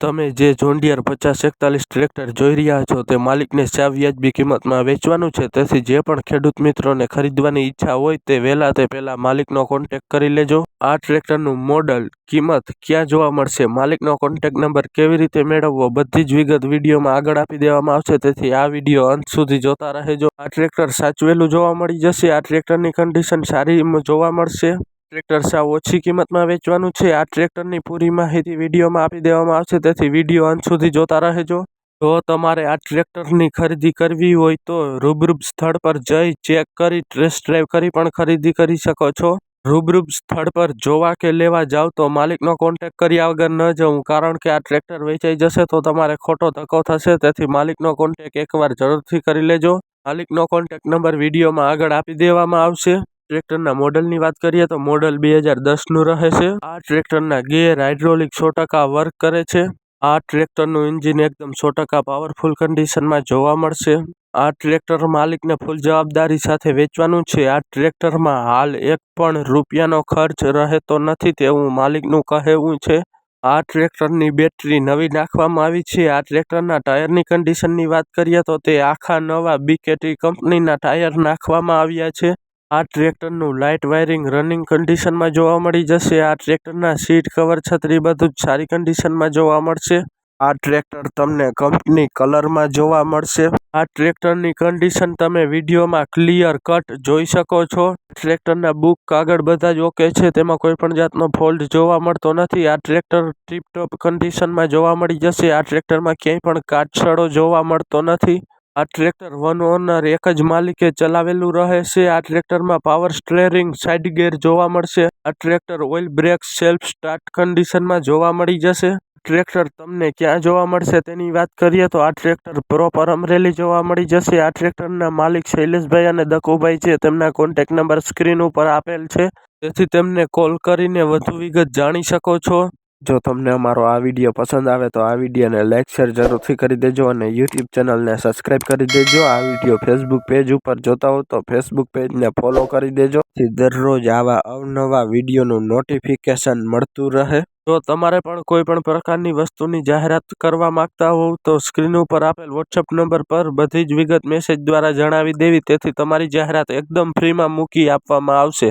તમે જે જોન્ડિયર પચાસ એકતાલીસ ટ્રેક્ટર જોઈ રહ્યા છો, તે માલિકને સાવ વ્યાજબી કિંમતમાં વેચવાનું છે. તેથી જે પણ ખેડૂત મિત્રોને ખરીદવાની ઈચ્છા હોય તે વહેલા તે પહેલાં માલિકનો કોન્ટેક્ટ કરી લેજો. આ ટ્રેક્ટરનું મોડલ કિંમત ક્યાં જોવા મળશે? માલિકનો કોન્ટેક્ટ નંબર કેવી રીતે મેળવવો? બધી જ વિગત વિડીયોમાં આગળ આપી દેવામાં આવશે. તેથી આ વીડિયો અંત સુધી જોતા રહેજો. આ ટ્રેક્ટર સાચવેલું જોવા મળી જશે. આ ટ્રેક્ટરની કન્ડિશન સારી જોવા મળશે. ટ્રેક્ટર સાવ ઓછી કિંમતમાં વેચવાનું છે. આ ટ્રેક્ટરની પૂરી માહિતી વિડીયોમાં આપી દેવામાં આવશે. તેથી વીડિયો અંત સુધી જોતા રહેજો. જો તમારે આ ટ્રેક્ટરની ખરીદી કરવી હોય તો રૂબરૂબ સ્થળ પર જઈ ચેક કરી, ટેસ્ટ ડ્રાઈવ કરી પણ ખરીદી કરી શકો છો. રૂબરૂબ સ્થળ પર જોવા કે લેવા જાવ તો માલિકનો કોન્ટેક્ટ કર્યા વગર ન જવું. કારણ કે આ ટ્રેક્ટર વેચાઈ જશે તો તમારે ખોટો ધક્કો થશે. તેથી માલિકનો કોન્ટેક્ટ એકવાર જરૂરથી કરી લેજો. માલિકનો કોન્ટેક્ટ નંબર વિડીયોમાં આગળ આપી દેવામાં આવશે. ટ્રેક્ટરના મોડલની વાત કરીએ તો મોડલ બે હજાર દસનું રહે છે. આ ટ્રેક્ટરના ગેર હાઇડ્રોલિક સો ટકા વર્ક કરે છે. આ ટ્રેક્ટરનું એન્જિન એકદમ સો ટકા પાવરફુલ કન્ડિશનમાં જોવા મળશે. આ ટ્રેક્ટર માલિકને ફૂલ જવાબદારી સાથે વેચવાનું છે. આ ટ્રેક્ટરમાં હાલ એક પણ રૂપિયાનો ખર્ચ રહેતો નથી તેવું માલિકનું કહેવું છે. આ ટ્રેક્ટરની બેટરી નવી નાખવામાં આવી છે. આ ટ્રેક્ટરના ટાયરની કન્ડિશનની વાત કરીએ તો તે આખા નવા બીકેટી કંપનીના ટાયર નાખવામાં આવ્યા છે. આ ટ્રેક્ટરનું લાઇટ વાયરિંગ રનિંગ કન્ડિશનમાં જોવા મળી જશે. આ ટ્રેક્ટરના સીટ કવર છત્રી બધું જ સારી કન્ડિશનમાં જોવા મળશે. આ ટ્રેક્ટર તમને કંપની કલરમાં જોવા મળશે. આ ટ્રેક્ટરની કન્ડિશન તમે વિડીયોમાં ક્લિયર કટ જોઈ શકો છો. ટ્રેક્ટરના બુક કાગળ બધા જ ઓકે છે, તેમાં કોઈ પણ જાતનો ફોલ્ટ જોવા મળતો નથી. આ ટ્રેક્ટર ટીપટોપ કન્ડિશનમાં જોવા મળી જશે. આ ટ્રેક્ટરમાં ક્યાંય પણ કાટછડો જોવા મળતો નથી. આ ટ્રેક્ટર વન ઓનર એક જ માલિકે ચલાવેલું રહે છે. આ ટ્રેક્ટરમાં પાવર સ્ટેરિંગ સાઇડ ગેર જોવા મળશે. આ tractor oil brake self start કન્ડિશનમાં જોવા મળી જશે. ટ્રેક્ટર તમને ક્યાં જોવા મળશે તેની વાત કરીએ તો આ ટ્રેક્ટર પ્રોપર અમરેલી જોવા મળી જશે. આ ટ્રેક્ટરના માલિક શૈલેષભાઈ અને દકુભાઈ છે. તેમના કોન્ટેક નંબર સ્ક્રીન ઉપર આપેલ છે. તેથી તેમને કોલ કરીને વધુ વિગત જાણી શકો છો. જો તમને અમારો આ વીડિયો પસંદ આવે તો આ વિડીયોને લાઇક શેર જરૂરથી કરી દેજો અને યુટ્યુબ ચેનલને સબસ્ક્રાઈબ કરી દેજો. આ વીડિયો ફેસબુક પેજ ઉપર જોતા હો તો ફેસબુક પેજને ફોલો કરી દેજો. દરરોજ આવા અવનવા વિડીયોનું નોટિફિકેશન મળતું રહે. જો તમારે પણ કોઈ પણ પ્રકારની વસ્તુની જાહેરાત કરવા માંગતા હોવ તો સ્ક્રીન ઉપર આપેલ વોટ્સઅપ નંબર પર બધી જ વિગત મેસેજ દ્વારા જણાવી દેવી. તેથી તમારી જાહેરાત એકદમ ફ્રીમાં મૂકી આપવામાં આવશે.